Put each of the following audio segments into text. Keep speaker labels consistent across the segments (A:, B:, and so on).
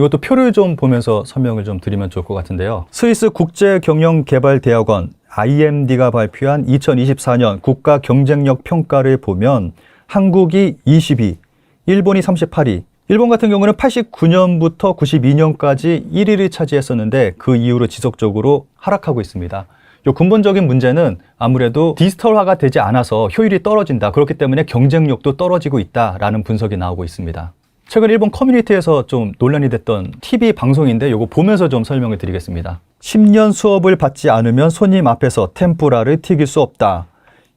A: 이것도 표를 좀 보면서 설명을 좀 드리면 좋을 것 같은데요. 스위스 국제경영개발대학원 IMD가 발표한 2024년 국가 경쟁력 평가를 보면 한국이 22, 일본이 38위, 일본 같은 경우는 89년부터 92년까지 1위를 차지했었는데 그 이후로 지속적으로 하락하고 있습니다. 요 근본적인 문제는 아무래도 디지털화가 되지 않아서 효율이 떨어진다. 그렇기 때문에 경쟁력도 떨어지고 있다라는 분석이 나오고 있습니다. 최근 일본 커뮤니티에서 좀 논란이 됐던 TV 방송인데 요거 보면서 좀 설명을 드리겠습니다. 10년 수업을 받지 않으면 손님 앞에서 템푸라를 튀길 수 없다.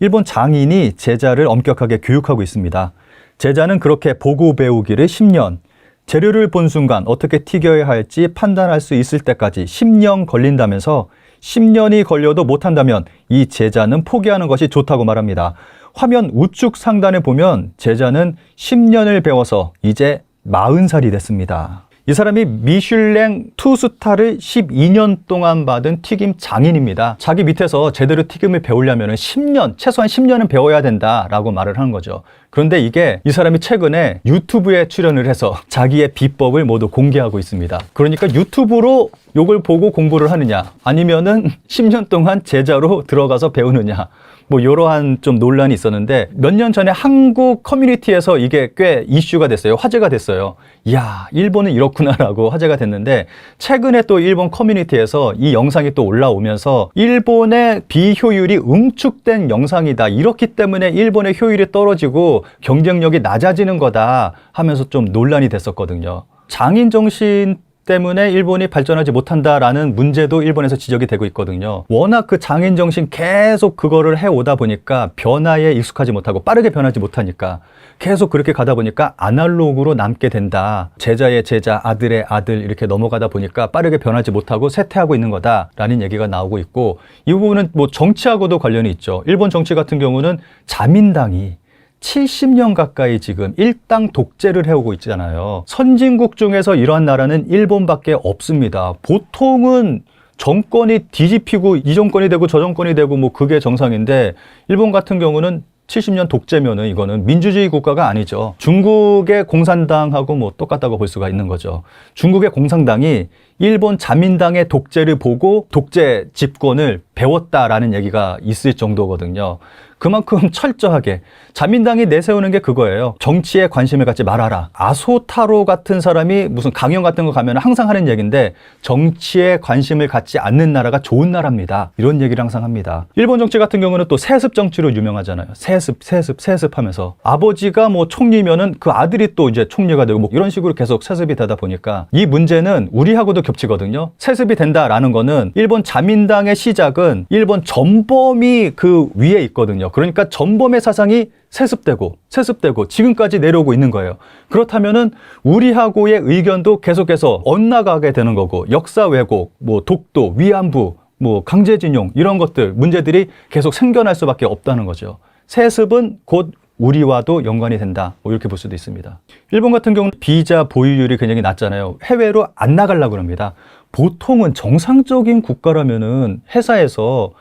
A: 일본 장인이 제자를 엄격하게 교육하고 있습니다. 제자는 그렇게 보고 배우기를 10년, 재료를 본 순간 어떻게 튀겨야 할지 판단할 수 있을 때까지 10년 걸린다면서 10년이 걸려도 못한다면 이 제자는 포기하는 것이 좋다고 말합니다. 화면 우측 상단에 보면 제자는 10년을 배워서 이제 40살이 됐습니다. 이 사람이 미슐랭 투스타를 12년 동안 받은 튀김 장인입니다. 자기 밑에서 제대로 튀김을 배우려면 10년, 최소한 10년은 배워야 된다라고 말을 하는 거죠. 그런데 이게 이 사람이 최근에 유튜브에 출연을 해서 자기의 비법을 모두 공개하고 있습니다. 그러니까 유튜브로 요걸 보고 공부를 하느냐, 아니면은 10년 동안 제자로 들어가서 배우느냐, 뭐 이러한 좀 논란이 있었는데 몇 년 전에 한국 커뮤니티에서 이게 꽤 이슈가 됐어요. 화제가 됐어요. 이야, 일본은 이렇구나라고 화제가 됐는데 최근에 또 일본 커뮤니티에서 이 영상이 또 올라오면서 일본의 비효율이 응축된 영상이다. 이렇기 때문에 일본의 효율이 떨어지고 경쟁력이 낮아지는 거다 하면서 좀 논란이 됐었거든요. 장인 정신 때문에 일본이 발전하지 못한다라는 문제도 일본에서 지적이 되고 있거든요. 워낙 그 장인 정신 계속 그거를 해오다 보니까 변화에 익숙하지 못하고 빠르게 변하지 못하니까 계속 그렇게 가다 보니까 아날로그로 남게 된다. 제자의 제자, 아들의 아들 이렇게 넘어가다 보니까 빠르게 변하지 못하고 쇠퇴하고 있는 거다라는 얘기가 나오고 있고 이 부분은 뭐 정치하고도 관련이 있죠. 일본 정치 같은 경우는 자민당이 70년 가까이 지금 일당 독재를 해오고 있잖아요. 선진국 중에서 이러한 나라는 일본밖에 없습니다. 보통은 정권이 뒤집히고 이 정권이 되고 저 정권이 되고 뭐 그게 정상인데 일본 같은 경우는 70년 독재면은 이거는 민주주의 국가가 아니죠. 중국의 공산당하고 뭐 똑같다고 볼 수가 있는 거죠. 중국의 공산당이 일본 자민당의 독재를 보고 독재 집권을 배웠다라는 얘기가 있을 정도거든요. 그만큼 철저하게 자민당이 내세우는 게 그거예요. 정치에 관심을 갖지 말아라. 아소타로 같은 사람이 무슨 강연 같은 거 가면 항상 하는 얘기인데 정치에 관심을 갖지 않는 나라가 좋은 나라입니다. 이런 얘기를 항상 합니다. 일본 정치 같은 경우는 또 세습 정치로 유명하잖아요. 세습, 세습, 세습 하면서 아버지가 뭐 총리면은 그 아들이 또 이제 총리가 되고 뭐 이런 식으로 계속 세습이 되다 보니까 이 문제는 우리하고도 겹치거든요. 세습이 된다라는 거는 일본 자민당의 시작은 일본 전범이 그 위에 있거든요. 그러니까 전범의 사상이 세습되고 세습되고 지금까지 내려오고 있는 거예요. 그렇다면은 우리하고의 의견도 계속해서 엇나가게 되는 거고 역사 왜곡, 뭐 독도, 위안부, 뭐 강제징용 이런 것들 문제들이 계속 생겨날 수밖에 없다는 거죠. 세습은 곧 우리와도 연관이 된다. 뭐 이렇게 볼 수도 있습니다. 일본 같은 경우는 비자 보유율이 굉장히 낮잖아요. 해외로 안 나가려고 합니다. 보통은 정상적인 국가라면은 회사에서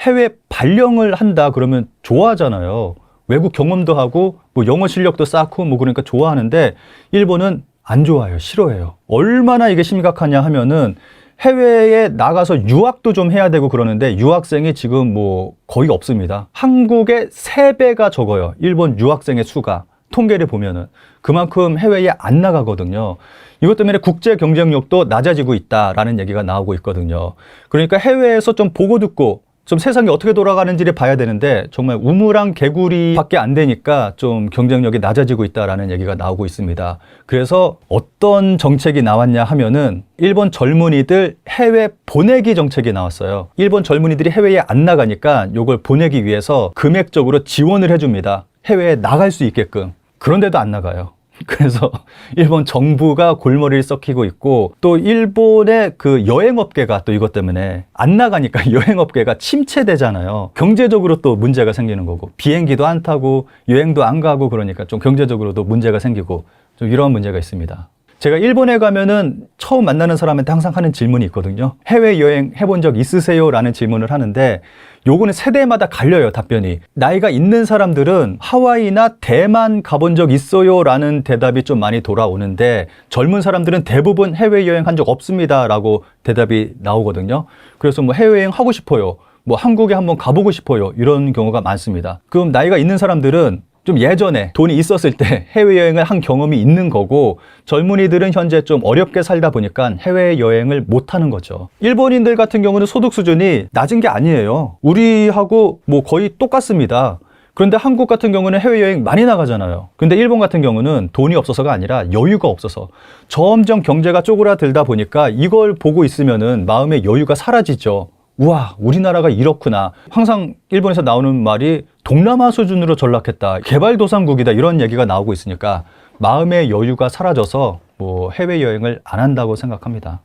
A: 해외 발령을 한다 그러면 좋아하잖아요. 외국 경험도 하고 뭐 영어 실력도 쌓고 뭐 그러니까 좋아하는데 일본은 안 좋아해요. 싫어해요. 얼마나 이게 심각하냐 하면은 해외에 나가서 유학도 좀 해야 되고 그러는데 유학생이 지금 뭐 거의 없습니다. 한국의 세배가 적어요. 일본 유학생의 수가. 통계를 보면은 그만큼 해외에 안 나가거든요. 이것 때문에 국제 경쟁력도 낮아지고 있다라는 얘기가 나오고 있거든요. 그러니까 해외에서 좀 보고 듣고 좀 세상이 어떻게 돌아가는지를 봐야 되는데 정말 우물랑 개구리밖에 안 되니까 좀 경쟁력이 낮아지고 있다라는 얘기가 나오고 있습니다. 그래서 어떤 정책이 나왔냐 하면은 일본 젊은이들 해외 보내기 정책이 나왔어요. 일본 젊은이들이 해외에 안 나가니까 요걸 보내기 위해서 금액적으로 지원을 해줍니다. 해외에 나갈 수 있게끔. 그런데도 안 나가요. 그래서 일본 정부가 골머리를 썩히고 있고 또 일본의 그 여행업계가 또 이것 때문에 안 나가니까 여행업계가 침체되잖아요. 경제적으로 또 문제가 생기는 거고 비행기도 안 타고 여행도 안 가고 그러니까 좀 경제적으로도 문제가 생기고 좀 이런 문제가 있습니다. 제가 일본에 가면은 처음 만나는 사람한테 항상 하는 질문이 있거든요. 해외 여행 해본 적 있으세요? 라는 질문을 하는데 요거는 세대마다 갈려요, 답변이. 나이가 있는 사람들은 하와이나 대만 가본 적 있어요? 라는 대답이 좀 많이 돌아오는데 젊은 사람들은 대부분 해외여행 한 적 없습니다. 라고 대답이 나오거든요. 그래서 뭐 해외여행 하고 싶어요. 뭐 한국에 한번 가보고 싶어요. 이런 경우가 많습니다. 그럼 나이가 있는 사람들은 좀 예전에 돈이 있었을 때 해외여행을 한 경험이 있는 거고 젊은이들은 현재 좀 어렵게 살다 보니까 해외여행을 못 하는 거죠. 일본인들 같은 경우는 소득 수준이 낮은 게 아니에요. 우리하고 뭐 거의 똑같습니다. 그런데 한국 같은 경우는 해외여행 많이 나가잖아요. 근데 일본 같은 경우는 돈이 없어서가 아니라 여유가 없어서 점점 경제가 쪼그라들다 보니까 이걸 보고 있으면은 마음의 여유가 사라지죠. 우와, 우리나라가 이렇구나. 항상 일본에서 나오는 말이 동남아 수준으로 전락했다. 개발도상국이다. 이런 얘기가 나오고 있으니까 마음의 여유가 사라져서 뭐 해외여행을 안 한다고 생각합니다.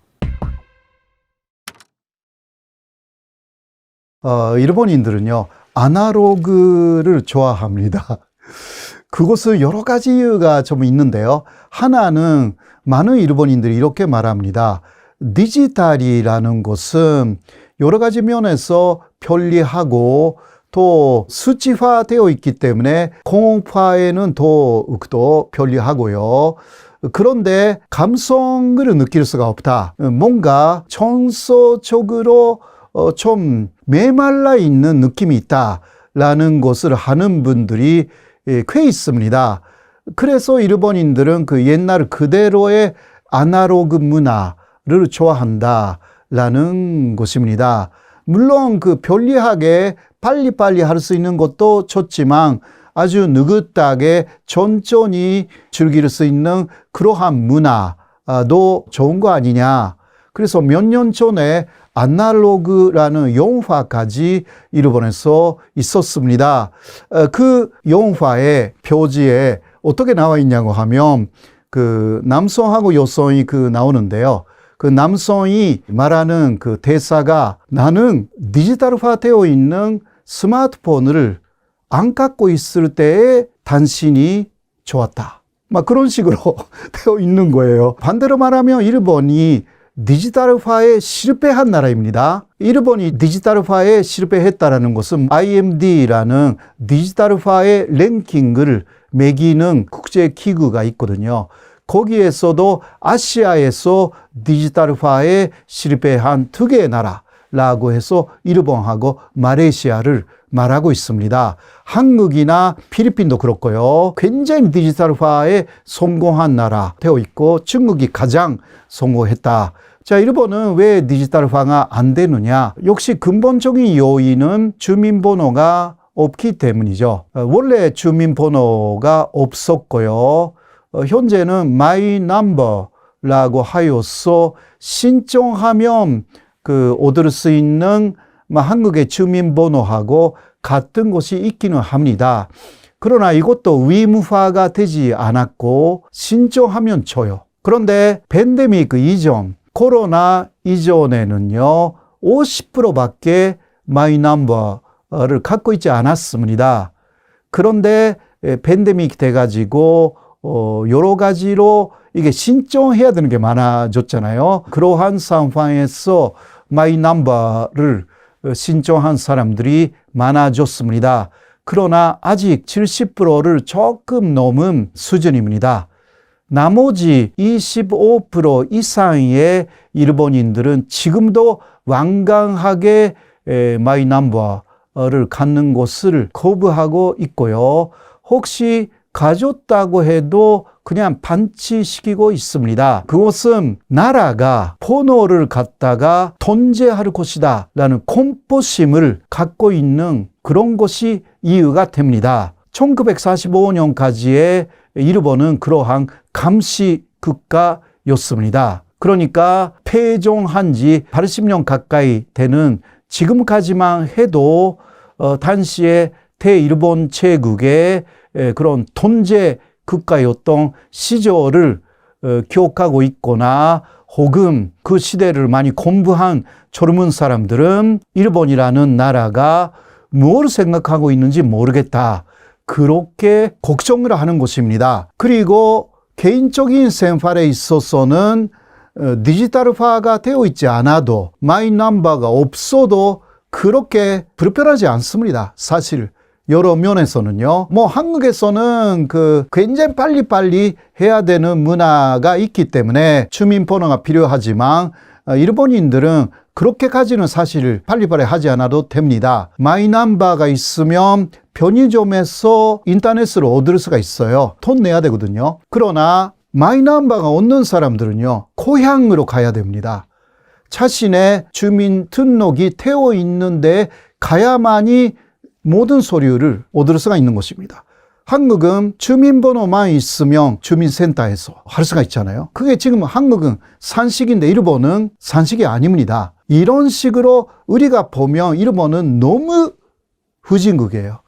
B: 어, 일본인들은요, 아날로그를 좋아합니다. 그것은 여러 가지 이유가 좀 있는데요. 하나는 많은 일본인들이 이렇게 말합니다. 디지털이라는 것은 여러 가지 면에서 편리하고 또 수치화되어 있기 때문에 공파에는 더욱더 편리하고요. 그런데 감성을 느낄 수가 없다. 뭔가 청소적으로 어, 좀 메말라 있는 느낌이 있다라는 것을 하는 분들이 예, 꽤 있습니다. 그래서 일본인들은 그 옛날 그대로의 아날로그 문화 를 좋아한다 라는 것입니다. 물론 그 편리하게 빨리빨리 할 수 있는 것도 좋지만 아주 느긋하게 천천히 즐길 수 있는 그러한 문화도 좋은 거 아니냐. 그래서 몇 년 전에 아날로그라는 영화까지 일본에서 있었습니다. 어, 그 영화의 표지에 어떻게 나와 있냐고 하면 그 남성하고 여성이 그 나오는데요. 그 남성이 말하는 그 대사가 나는 디지털화 되어 있는 스마트폰을 안 갖고 있을 때에 당신이 좋았다. 막 그런 식으로 되어 있는 거예요. 반대로 말하면 일본이 디지털화에 실패한 나라입니다. 일본이 디지털화에 실패했다라는 것은 IMD라는 디지털화의 랭킹을 매기는 국제 기구가 있거든요. 거기에서도 아시아에서 디지털화에 실패한 두 개의 나라라고 해서 일본하고 마레이시아를 말하고 있습니다. 한국이나 필리핀도 그렇고요. 굉장히 디지털화에 성공한 나라 되어 있고 중국이 가장 성공했다. 자, 일본은 왜 디지털화가 안 되느냐? 역시 근본적인 요인은 주민번호가 없기 때문이죠. 어, 원래 주민번호가 없었고요. 어, 현재는 마이 넘버라고 하여서 신청하면 그 얻을 수 있는 뭐 한국의 주민번호하고 같은 것이 있기는 합니다. 그러나 이것도 의무화가 되지 않았고 신청하면 줘요. 그런데 팬데믹 이전, 코로나 이전에는요, 50%밖에 마이 넘버를 갖고 있지 않았습니다. 그런데 팬데믹 돼가지고 어, 여러 가지로 이게 신청해야 되는 게 많아졌잖아요. 그러한 상황에서 마이 넘버를 신청한 사람들이 많아졌습니다. 그러나 아직 70%를 조금 넘은 수준입니다. 나머지 25% 이상의 일본인들은 지금도 완강하게 마이 넘버를 갖는 것을 거부하고 있고요. 혹시 가졌다고 해도 그냥 반치시키고 있습니다. 그것은 나라가 번호를 갖다가 통제할 것이다 라는 공포심을 갖고 있는 그런 것이 이유가 됩니다. 1945년까지의 일본은 그러한 감시 국가였습니다. 그러니까 폐종한 지 80년 가까이 되는 지금까지만 해도 어, 당시에 대일본 제국의 그런 통제 국가였던 시절을 어, 기억하고 있거나 혹은 그 시대를 많이 공부한 젊은 사람들은 일본이라는 나라가 뭘 생각하고 있는지 모르겠다. 그렇게 걱정을 하는 것입니다. 그리고 개인적인 생활에 있어서는 어, 디지털화가 되어 있지 않아도 마이 넘버가 없어도 그렇게 불편하지 않습니다. 사실 여러 면에서는요. 뭐 한국에서는 그 굉장히 빨리빨리 해야 되는 문화가 있기 때문에 주민번호가 필요하지만 어, 일본인들은 그렇게까지는 사실 빨리빨리 하지 않아도 됩니다. 마이넘버가 있으면 편의점에서 인터넷으로 얻을 수가 있어요. 돈 내야 되거든요. 그러나 마이넘버가 없는 사람들은요. 고향으로 가야 됩니다. 자신의 주민 등록이 되어 있는데 가야만이 모든 서류를 얻을 수가 있는 것입니다. 한국은 주민번호만 있으면 주민센터에서 할 수가 있잖아요. 그게 지금 한국은 산식인데 일본은 산식이 아닙니다. 이런 식으로 우리가 보면 일본은 너무 후진국이에요.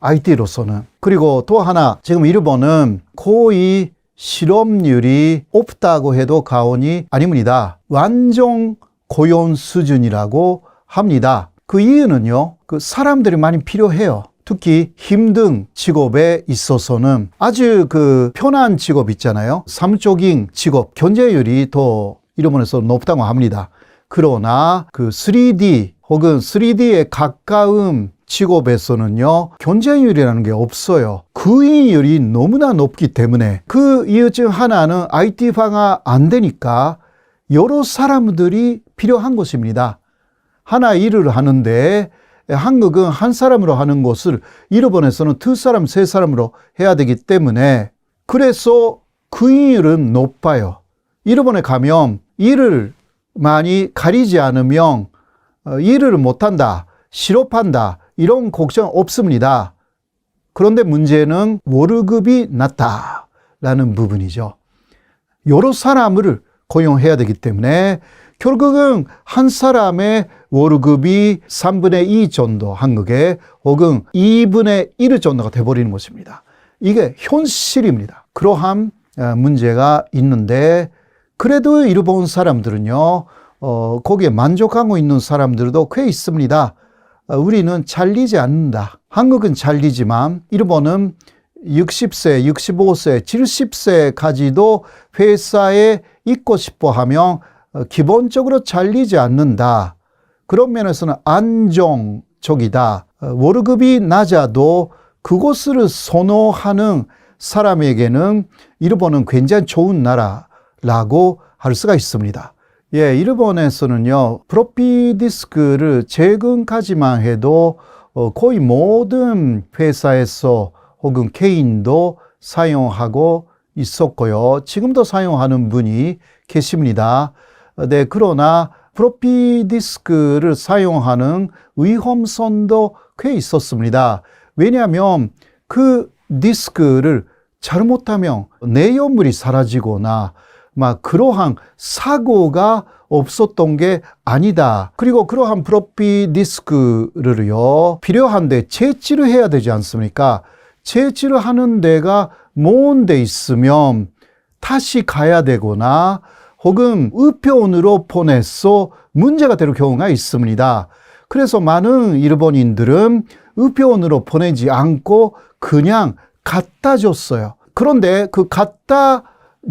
B: IT로서는. 그리고 또 하나, 지금 일본은 거의 실업률이 없다고 해도 과언이 아닙니다. 완전 고용 수준이라고 합니다. 그 이유는요, 그 사람들이 많이 필요해요. 특히 힘든 직업에 있어서는 아주 그 편한 직업 있잖아요. 사무적인 직업, 견제율이 더 일본에서 높다고 합니다. 그러나 그 3D 혹은 3D에 가까운 직업에서는요, 견제율이라는 게 없어요. 구인율이 너무나 높기 때문에 그 이유 중 하나는 IT화가 안 되니까 여러 사람들이 필요한 것입니다. 하나 일을 하는데 한국은 한 사람으로 하는 것을 일본에서는 두 사람, 세 사람으로 해야 되기 때문에 그래서 구인율은 높아요. 일본에 가면 일을 많이 가리지 않으면 어, 일을 못한다, 실업한다, 이런 걱정 없습니다. 그런데 문제는 월급이 낮다라는 부분이죠. 여러 사람을 고용해야 되기 때문에 결국은 한 사람의 월급이 3분의 2 정도 한국에 혹은 2분의 1 정도가 돼버리는 것입니다. 이게 현실입니다. 그러한 어, 문제가 있는데 그래도 일본 사람들은요, 어, 거기에 만족하고 있는 사람들도 꽤 있습니다. 어, 우리는 잘리지 않는다. 한국은 잘리지만 일본은 60세, 65세, 70세까지도 회사에 있고 싶어 하면 어, 기본적으로 잘리지 않는다. 그런 면에서는 안정적이다. 어, 월급이 낮아도 그것을 선호하는 사람에게는 일본은 굉장히 좋은 나라라고 할 수가 있습니다. 예, 일본에서는요, 프로피 디스크를 최근까지만 해도 어, 거의 모든 회사에서 혹은 개인도 사용하고 있었고요. 지금도 사용하는 분이 계십니다. 네, 그러나 프로피 디스크를 사용하는 위험성도 꽤 있었습니다. 왜냐하면 그 디스크를 잘못하면 내용물이 사라지거나 막 그러한 사고가 없었던 게 아니다. 그리고 그러한 프로피 디스크를요, 필요한데 채취를 해야 되지 않습니까? 채취를 하는 데가 먼데 있으면 다시 가야 되거나 혹은 우편으로 보내서 문제가 될 경우가 있습니다. 그래서 많은 일본인들은 우편으로 보내지 않고 그냥 갖다 줬어요. 그런데 그 갖다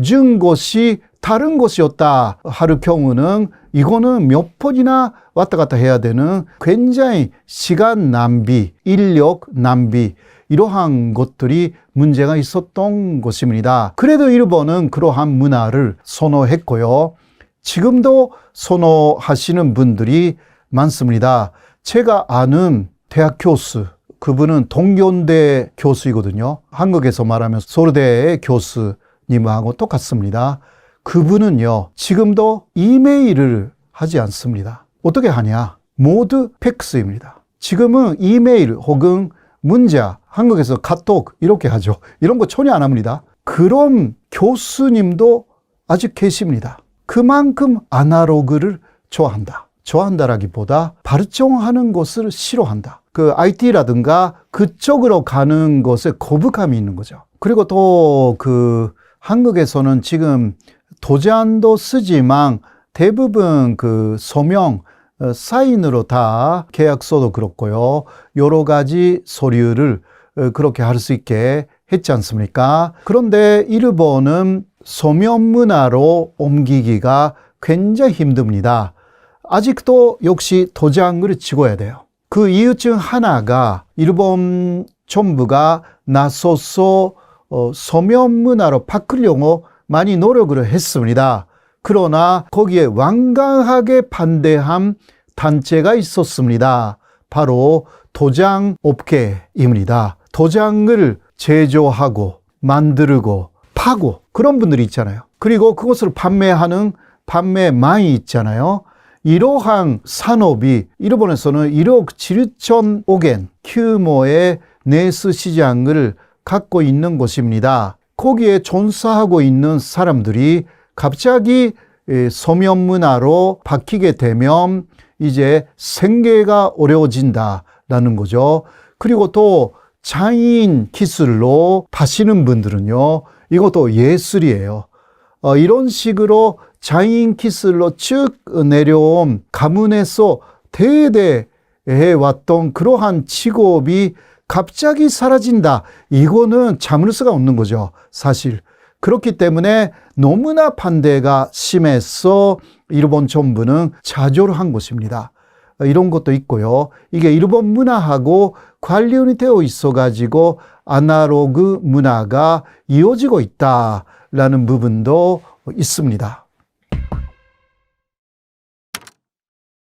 B: 준 것이 다른 것이었다 할 경우는 이거는 몇 번이나 왔다 갔다 해야 되는 굉장히 시간 낭비, 인력 낭비, 이러한 것들이 문제가 있었던 것입니다. 그래도 일본은 그러한 문화를 선호했고요. 지금도 선호하시는 분들이 많습니다. 제가 아는 대학 교수, 그분은 동경대 교수이거든요. 한국에서 말하면 서울대의 교수님하고 똑같습니다. 그분은요, 지금도 이메일을 하지 않습니다. 어떻게 하냐? 모두 팩스입니다. 지금은 이메일 혹은 문자, 한국에서 카톡 이렇게 하죠. 이런 거 전혀 안 합니다. 그런 교수님도 아직 계십니다. 그만큼 아날로그를 좋아한다. 좋아한다라기보다 발전하는 것을 싫어한다. 그 IT라든가 그쪽으로 가는 것에 거부감이 있는 거죠. 그리고 또 그 한국에서는 지금 도장도 쓰지만 대부분 그 서명 어, 사인으로 다 계약서도 그렇고요. 여러 가지 서류를 어, 그렇게 할 수 있게 했지 않습니까? 그런데 일본은 소면 문화로 옮기기가 굉장히 힘듭니다. 아직도 역시 도장을 찍어야 돼요. 그 이유 중 하나가 일본 정부가 나서서 어, 소면 문화로 바꾸려고 많이 노력을 했습니다. 그러나 거기에 완강하게 반대한 단체가 있었습니다. 바로 도장 업계입니다. 도장을 제조하고 만들고 파고 그런 분들이 있잖아요. 그리고 그것을 판매하는 판매망이 있잖아요. 이러한 산업이 일본에서는 1억 7천억 엔 규모의 내수 시장을 갖고 있는 곳입니다. 거기에 존사하고 있는 사람들이 갑자기 에, 소면 문화로 바뀌게 되면 이제 생계가 어려워진다라는 거죠. 그리고 또 장인 기술로 파시는 분들은요, 이것도 예술이에요. 어, 이런 식으로 장인 기술로 쭉 내려온 가문에서 대대 해 왔던 그러한 직업이 갑자기 사라진다. 이거는 참을 수가 없는 거죠. 사실. 그렇기 때문에 너무나 반대가 심해서 일본 정부는 자조를 한 것입니다. 이런 것도 있고요. 이게 일본 문화하고 관련이 되어 있어 가지고 아날로그 문화가 이어지고 있다라는 부분도 있습니다.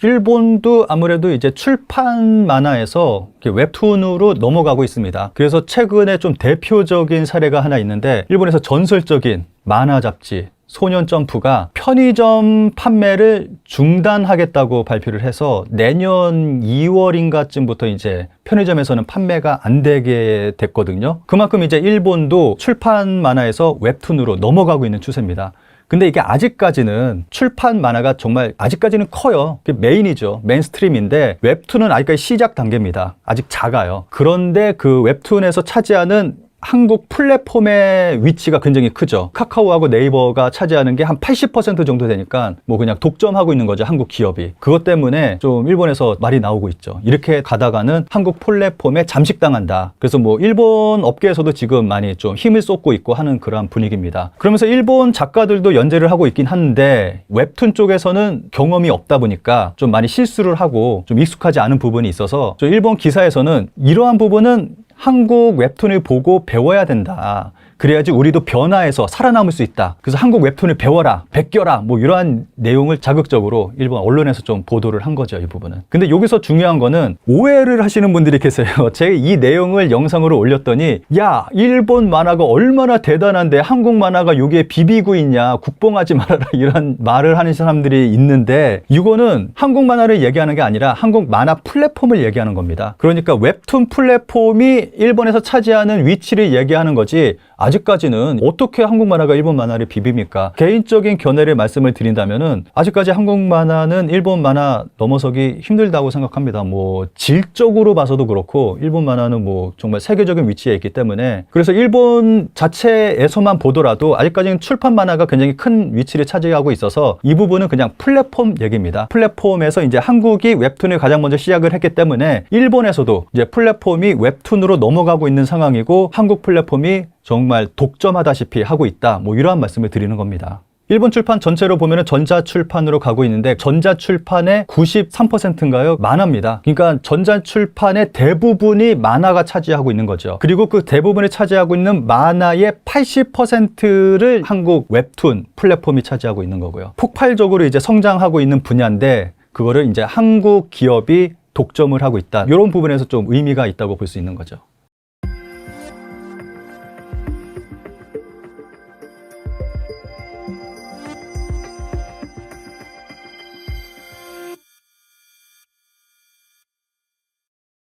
A: 일본도 아무래도 이제 출판 만화에서 웹툰으로 넘어가고 있습니다. 그래서 최근에 좀 대표적인 사례가 하나 있는데 일본에서 전설적인 만화 잡지 소년 점프가 편의점 판매를 중단하겠다고 발표를 해서 내년 2월인가쯤부터 이제 편의점에서는 판매가 안 되게 됐거든요. 그만큼 이제 일본도 출판 만화에서 웹툰으로 넘어가고 있는 추세입니다. 근데 이게 아직까지는 출판 만화가 정말 아직까지는 커요. 그게 메인이죠. 메인스트림인데 웹툰은 아직까지 시작 단계입니다. 아직 작아요. 그런데 그 웹툰에서 차지하는 한국 플랫폼의 위치가 굉장히 크죠. 카카오하고 네이버가 차지하는 게 한 80% 정도 되니까 뭐 그냥 독점하고 있는 거죠. 한국 기업이. 그것 때문에 좀 일본에서 말이 나오고 있죠. 이렇게 가다가는 한국 플랫폼에 잠식당한다. 그래서 뭐 일본 업계에서도 지금 많이 좀 힘을 쏟고 있고 하는 그러한 분위기입니다. 그러면서 일본 작가들도 연재를 하고 있긴 한데 웹툰 쪽에서는 경험이 없다 보니까 좀 많이 실수를 하고 좀 익숙하지 않은 부분이 있어서 저 일본 기사에서는 이러한 부분은 한국 웹툰을 보고 배워야 된다. 그래야지 우리도 변화해서 살아남을 수 있다. 그래서 한국 웹툰을 배워라, 베껴라, 뭐 이러한 내용을 자극적으로 일본 언론에서 좀 보도를 한 거죠, 이 부분은. 근데 여기서 중요한 거는 오해를 하시는 분들이 계세요. 제가 이 내용을 영상으로 올렸더니, 야, 일본 만화가 얼마나 대단한데 한국 만화가 여기에 비비고 있냐, 국뽕하지 말아라, 이런 말을 하는 사람들이 있는데, 이거는 한국 만화를 얘기하는 게 아니라 한국 만화 플랫폼을 얘기하는 겁니다. 그러니까 웹툰 플랫폼이 일본에서 차지하는 위치를 얘기하는 거지, 아직까지는 어떻게 한국 만화가 일본 만화를 비빕니까? 개인적인 견해를 말씀을 드린다면은 아직까지 한국 만화는 일본 만화 넘어서기 힘들다고 생각합니다. 뭐 질적으로 봐서도 그렇고 일본 만화는 뭐 정말 세계적인 위치에 있기 때문에 그래서 일본 자체에서만 보더라도 아직까지는 출판 만화가 굉장히 큰 위치를 차지하고 있어서 이 부분은 그냥 플랫폼 얘기입니다. 플랫폼에서 이제 한국이 웹툰을 가장 먼저 시작을 했기 때문에 일본에서도 이제 플랫폼이 웹툰으로 넘어가고 있는 상황이고 한국 플랫폼이 정말 독점하다시피 하고 있다. 뭐 이러한 말씀을 드리는 겁니다. 일본 출판 전체로 보면 전자출판으로 가고 있는데 전자출판의 93%인가요? 만화입니다. 그러니까 전자출판의 대부분이 만화가 차지하고 있는 거죠. 그리고 그 대부분을 차지하고 있는 만화의 80%를 한국 웹툰 플랫폼이 차지하고 있는 거고요. 폭발적으로 이제 성장하고 있는 분야인데 그거를 이제 한국 기업이 독점을 하고 있다. 이런 부분에서 좀 의미가 있다고 볼 수 있는 거죠.